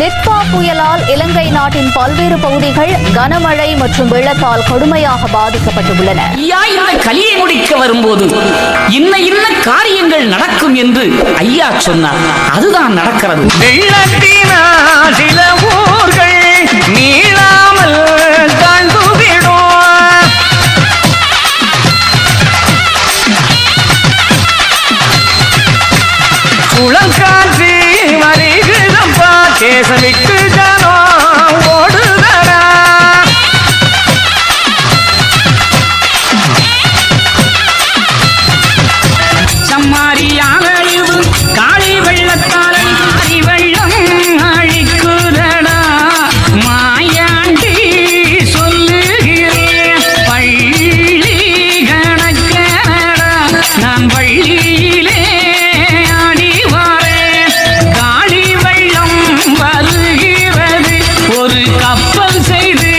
டிட்பா புயலால் இலங்கை நாட்டின் பல்வேறு பகுதிகள் கனமழை மற்றும் வெள்ளத்தால் கடுமையாக பாதிக்கப்பட்டுள்ளன. ஐயா இந்த கலியை முடிக்க வரும்போது இன்ன இன்ன காரியங்கள் நடக்கும் என்று ஐயா சொன்னார். அதுதான் நடக்கிறது. சில ஊர்கள் சுழல் காற்று வருகிறப்பா அப்பம் செய்து